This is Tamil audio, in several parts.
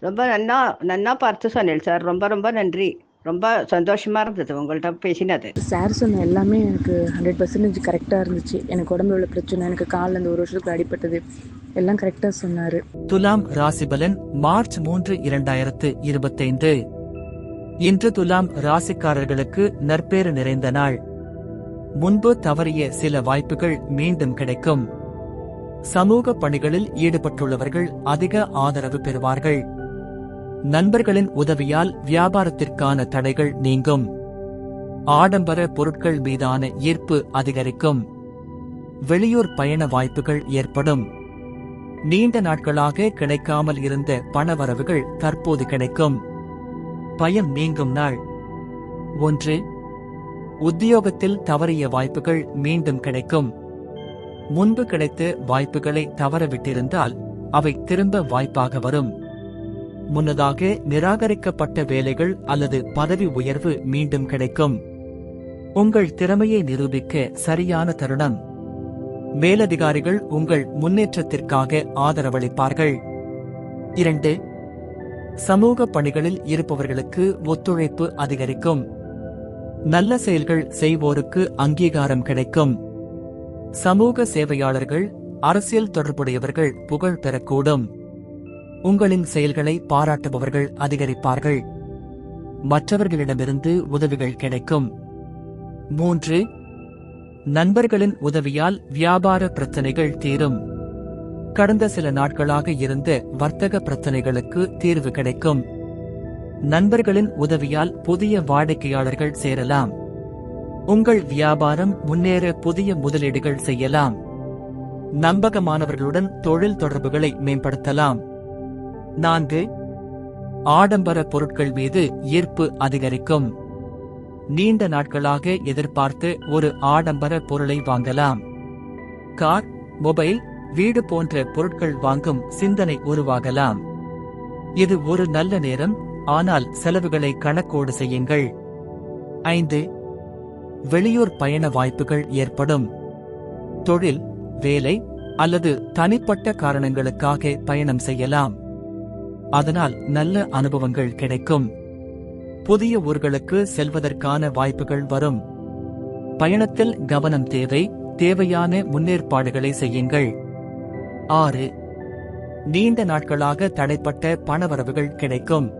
ரொம்ப நன்னா நன்னா பார்த்து சொன்னேன் சார். ரொம்ப ரொம்ப நன்றி. ரொம்ப சந்தோஷமா இருந்தது உங்கள்கிட்ட பேசினது. சார் சொன்ன எல்லாமே எனக்கு ஹண்ட்ரட் பர்சன்டேஜ் கரெக்டாக இருந்துச்சு. எனக்கு உடம்புல உள்ள பிரச்சனை எனக்கு காலில் இந்த ஒரு வருஷத்துக்கு அடிபட்டது எல்லாம் கரெக்டாக சொன்னார். துலாம் ராசிபலன் மார்ச் மூன்று இரண்டாயிரத்து இருபத்தைந்து. இன்று துலாம் ராசிக்காரர்களுக்கு நற்பேறு நிறைந்த நாள். முன்பு தவறிய சில வாய்ப்புகள் மீண்டும் கிடைக்கும். சமூக பணிகளில் ஈடுபட்டுள்ளவர்கள் அதிக ஆதரவு பெறுவார்கள். நண்பர்களின் உதவியால் வியாபாரத்திற்கான தடைகள் நீங்கும். ஆடம்பர பொருட்கள் மீதான ஈர்ப்பு அதிகரிக்கும். வெளியூர் பயண வாய்ப்புகள் ஏற்படும். நீண்ட நாட்களாக கிடைக்காமல் இருந்த பணவரவுகள் தற்போது கிடைக்கும். பயம் நீங்கும் நாள். ஒன்று உத்தியோகத்தில் தவறிய வாய்ப்புகள் மீண்டும் கிடைக்கும். முன்பு கிடைத்த வாய்ப்புகளை தவறவிட்டிருந்தால் அவை திரும்ப வாய்ப்பாக வரும். முன்னதாக நிராகரிக்கப்பட்ட வேலைகள் அல்லது பதவி உயர்வு மீண்டும் கிடைக்கும். உங்கள் திறமையை நிரூபிக்க சரியான தருணம். மேலதிகாரிகள் உங்கள் முன்னேற்றத்திற்காக ஆதரவளிப்பார்கள். இரண்டு சமூக பணிகளில் இருப்பவர்களுக்கு ஒத்துழைப்பு அதிகரிக்கும். நல்ல செயல்கள் செய்வோருக்கு அங்கீகாரம் கிடைக்கும். சமூக சேவையாளர்கள் அரசியல் தொடர்புடையவர்கள் புகழ் பெறக்கூடும். உங்களின் செயல்களை பாராட்டுபவர்கள் அதிகரிப்பார்கள். மற்றவர்களிடமிருந்து உதவிகள் கிடைக்கும். மூன்று நண்பர்களின் உதவியால் வியாபார பிரச்சனைகள் தீரும். கடந்த சில நாட்களாக இருந்த வர்த்தக பிரச்சனைகளுக்கு தீர்வு கிடைக்கும். நண்பர்களின் உதவியால் புதிய வாடிக்கையாளர்கள் சேரலாம். உங்கள் வியாபாரம் முன்னேற புதிய முதலீடுகள் செய்யலாம். நம்பகமானவர்களுடன் தொழில் தொடர்புகளை மேம்படுத்தலாம். நான்கு. ஆடம்பர பொருட்கள் மீது ஈர்ப்பு அதிகரிக்கும். நீண்ட நாட்களாக எதிர்பார்த்து ஒரு ஆடம்பர பொருளை வாங்கலாம். கார் மொபைல் வீடு போன்ற பொருட்கள் வாங்கும் சிந்தனை உருவாகலாம். இது ஒரு நல்ல நேரம் ஆனால் செலவுகளை கணக்கோடு செய்யுங்கள். ஐந்து. வெளியூர் பயண வாய்ப்புகள் ஏற்படும். தொழில் வேலை அல்லது தனிப்பட்ட காரணங்களுக்காக பயணம் செய்யலாம். அதனால் நல்ல அனுபவங்கள் கிடைக்கும். புதிய ஊர்களுக்கு செல்வதற்கான வாய்ப்புகள் வரும். பயணத்தில் கவனம் தேவை தேவையான முன்னேற்பாடுகளை செய்யுங்கள். ஆறு. நீண்ட நாட்களாக தடைப்பட்ட பணவரவுகள் கிடைக்கும்.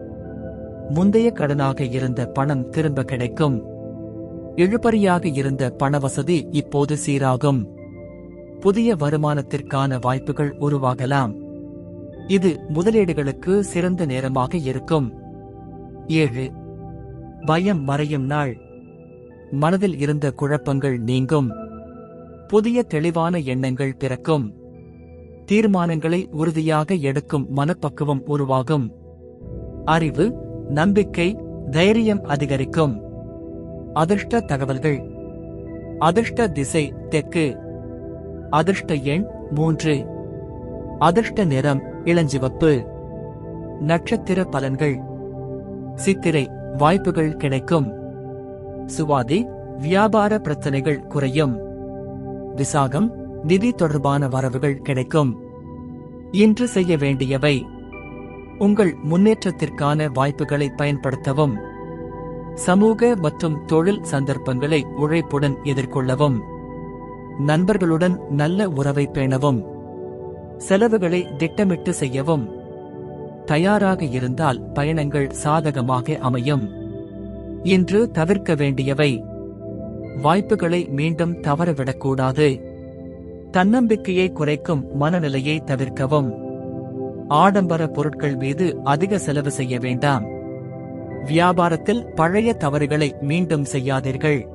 முந்தைய கடனாக இருந்த பணம் திரும்ப கிடைக்கும். இழுபறியாக இருந்த பணவசதி இப்போது சீராகும். புதிய வருமானத்திற்கான வாய்ப்புகள் உருவாகலாம். இது முதலீடுகளுக்கு சிறந்த நேரமாக இருக்கும். ஏழு. பயம் மறையும் நாள். மனதில் இருந்த குழப்பங்கள் நீங்கும். புதிய தெளிவான எண்ணங்கள் பிறக்கும். தீர்மானங்களை உறுதியாக எடுக்கும் மனப்பக்குவம் உருவாகும். அறிவு நம்பிக்கை தைரியம் அதிகரிக்கும். அதிர்ஷ்ட தகவல்கள். அதிர்ஷ்ட திசை தெற்கு. அதிர்ஷ்ட எண் மூன்று. அதிர்ஷ்ட நிறம் இளஞ்சிவப்பு. நட்சத்திர பலன்கள். சித்திரை வாய்ப்புகள் கிடைக்கும். சுவாதி வியாபார பிரச்சனைகள் குறையும். விசாகம் நிதி தொடர்பான வரவுகள் கிடைக்கும். இன்று செய்ய வேண்டியவை. உங்கள் முன்னேற்றத்திற்கான வாய்ப்புகளை பயன்படுத்தவும். சமூக மற்றும் தொழில் சந்தர்ப்பங்களை உழைப்புடன் எதிர்கொள்ளவும். நண்பர்களுடன் நல்ல உறவை பேணவும். செலவுகளை திட்டமிட்டு செய்யவும். தயாராக இருந்தால் பயணங்கள் சாதகமாக அமையும். இன்று தவிர்க்க வேண்டியவை. வாய்ப்புகளை மீண்டும் தவறவிடக்கூடாது. தன்னம்பிக்கையை குறைக்கும் மனநிலையை தவிர்க்கவும். ஆடம்பர பொருட்கள் மீது அதிக செலவு செய்ய வேண்டாம். வியாபாரத்தில் பழைய தவறுகளை மீண்டும் செய்யாதீர்கள்.